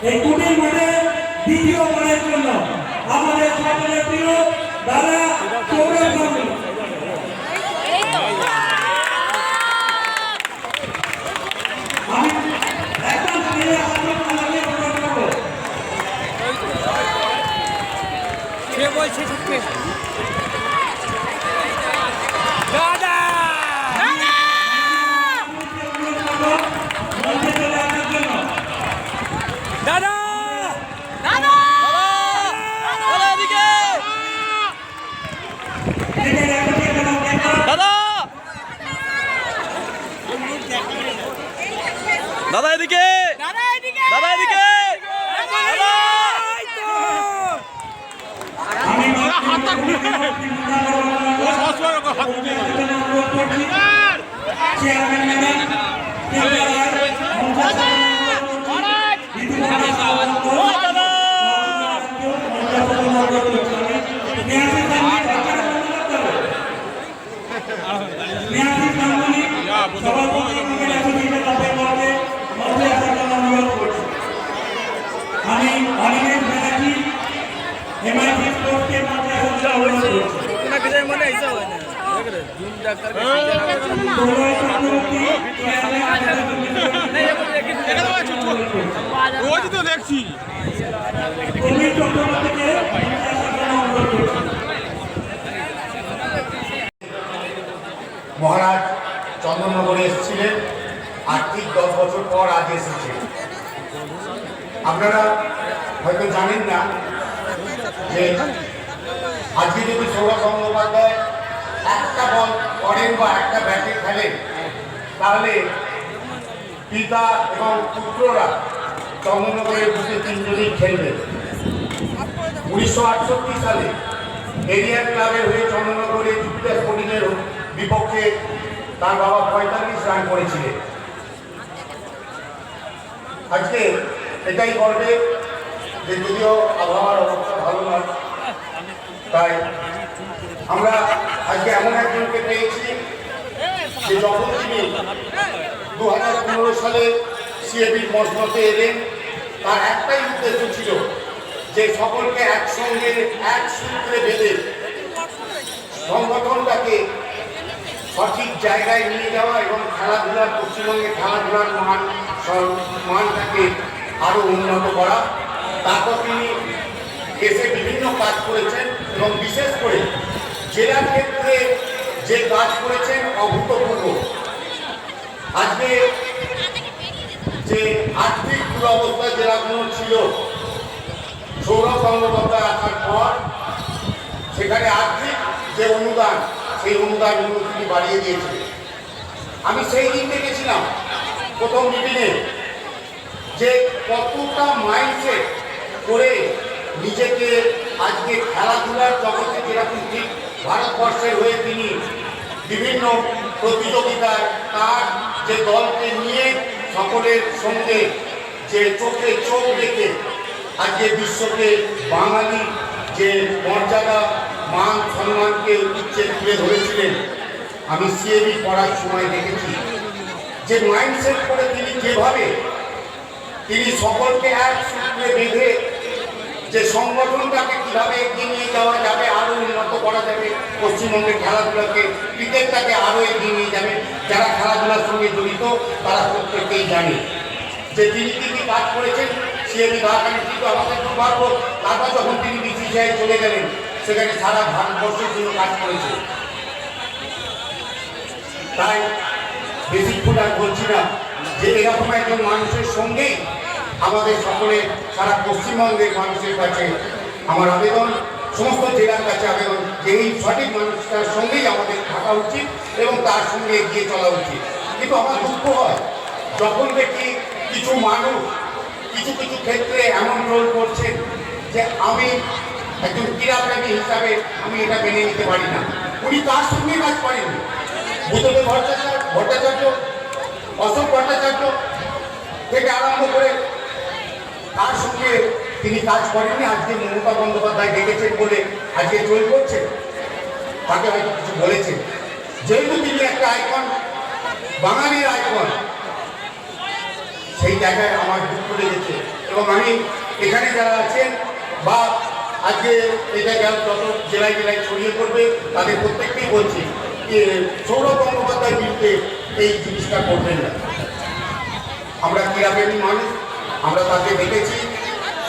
এই কুটির মাঠে দ্বিতীয়বারের জন্য আমাদের সকলের প্রিয় দাদা সৌরভ গাঙ্গুলি আমি একদম ফিরে আসলে আমাকে প্রদান করব সে বলছে ঢুকবে দাদা মঞ্চে চলে আসার জন্য দাদা দাদা দাদা এদিকে এদের একটি এবং একটা দাদা দাদা এদিকে দাদা এদিকে দাদা এদিকে দাদা আমি চেয়ারম্যান ম্যাডাম আমি অনিমেষ ব্যানার্জি এমআইটি স্পোর্টসকে জন্য অনুরোধ করছি মনে হয় না মহারাজ, চন্দননগরে এসেছিলেন। আর ঠিক দশ বছর পর আজ এসেছে। আপনারা হয়তো জানেন না যে আজকে যদি সৌরভ গঙ্গোপাধ্যায় একটা বল করেন বা একটা ব্যাটে খেলেন তাহলে পিতা এবং পুত্ররা চন্দননগরের বুকে তিনজনই খেলবেন উনিশশো আটষট্টি সালে এরিয়ার ক্লাবের হয়ে চন্দননগরে জুপিটার স্পোর্টিংয়ের বিপক্ষে তার বাবা পঁয়তাল্লিশ রান করেছিলেন। আজকে এটাই করবে যে যদিও আবহাওয়ার অবস্থা ভালো নয়, তাই আমরা আজকে এমন একজনকে পেয়েছি যে যখন তিনি দু হাজার পনেরো সালে সিএবির মসনতে এলেন, তার একটাই উদ্দেশ্য ছিল যে সকলকে একসঙ্গে, এক সূত্রে বেঁধে সংগঠনটাকে সঠিক জায়গায় নিয়ে যাওয়া এবং খেলাধুলার পশ্চিমবঙ্গে খেলাধুলার মান মানটাকে আরও উন্নত করা। তারপর তিনি দেশে বিভিন্ন কাজ করেছেন এবং বিশেষ করে জেলার ক্ষেত্রে যে কাজ করেছেন অভূতপূর্ব। আজকে যে আর্থিক দুরবস্থা জেলাগুলো ছিল, সৌরভ গঙ্গোপাধ্যায় আসার পর সেখানে আর্থিক যে অনুদান, সেই অনুদানগুলো তিনি বাড়িয়ে দিয়েছিলেন। আমি সেই দিন দেখেছিলাম, প্রথম মিটিংয়ে যে কতটা মাইন্ডসেট করে নিজেকে আজকে খেলাধুলার জগতে যেরকম ঠিক ভারতবর্ষের হয়ে তিনি বিভিন্ন প্রতিযোগিতায় তার যে দলকে নিয়ে সকলের সঙ্গে যে চোখে চোখ রেখে আজকে বিশ্বকে বাঙালি যে মর্যাদা, মান, সম্মানকে উচ্চে তুলে ধরেছিলেন, আমি সিএবি পড়ার সময় দেখেছি। যে মাইন্ডসেট করে তিনি যেভাবে তিনি সকলকে এক সূত্রে বেঁধে যে সংগঠনটাকে কীভাবে এগিয়ে নিয়ে যাওয়া যাবে আরও উন্নত করা যাবে, পশ্চিমবঙ্গের খেলাধুলাকে ক্রিকেটটাকে আরও এগিয়ে নিয়ে যাবে, যারা খেলাধুলার সঙ্গে জড়িত, তারা প্রত্যেকেই জানে। যে তিনি কি কাজ করেছেন, সে সিএবি ঢাকায় কিন্তু আমাদের দুর্ভাগ্য তারপর যখন তিনি বিসিসিআই চলে গেলেন, সেখানে সারা ভারতবর্ষের জন্য কাজ করেছে। তাই বেশিক্ষণ আর বলছি না, যে এরকম একজন মানুষের সঙ্গেই আমাদের সকলে সারা পশ্চিমবঙ্গের মানুষের কাছে আমার আবেদন, সমস্ত জেলার কাছে আবেদন, যে এই সঠিক মানুষটার সঙ্গেই আমাদের থাকা উচিত এবং তার সঙ্গে এগিয়ে চলা উচিত। কিন্তু আমার দুঃখ হয়, যখন দেখি কিছু মানুষ কিছু কিছু ক্ষেত্রে এমন রোল করছেন যে আমি একজন ক্রীড়াপ্রেমী হিসাবে আমি এটা মেনে নিতে পারি না। উনি তার সঙ্গে কাজ করেননি বুদ্ধদেব ভট্টাচার্য ভট্টাচার্য, অশোক ভট্টাচার্য থেকে আরম্ভ করে তার সঙ্গে তিনি কাজ করেননি, আজকে মমতা বন্দ্যোপাধ্যায় ডেকেছেন বলে আজকে জয় করছেন। তাকে হয়তো কিছু বলেছেন। যেহেতু তিনি একটা আইকন বাঙালির আইকন সেই জায়গায় আমার দুঃখ লেগেছে। এবং আমি এখানে যারা আছেন বা আজকে এই জায়গায় যত জেলায় জেলায় ছড়িয়ে পড়বে, তাদের প্রত্যেককেই বলছি যে সৌরভ গঙ্গোপাধ্যায় বিরুদ্ধে এই জিনিসটা করবেন না। আমরা ক্রীড়াপ্রেমী মানুষ আমরা তাকে দেখেছি,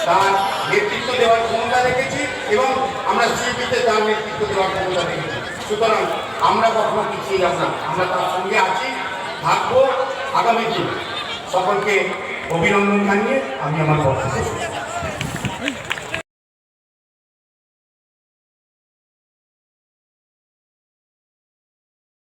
তার নেতৃত্ব দেওয়ার ক্ষমতা দেখেছি এবং আমরা সিপিতে তার নেতৃত্ব দেওয়ার ক্ষমতা দেখেছি। সুতরাং আমরা কখনো পিছিয়ে যাব না। আমরা তার সঙ্গে আছি, থাকব আগামী দিন। সকলকে অভিনন্দন জানিয়ে আমি আমার করছি।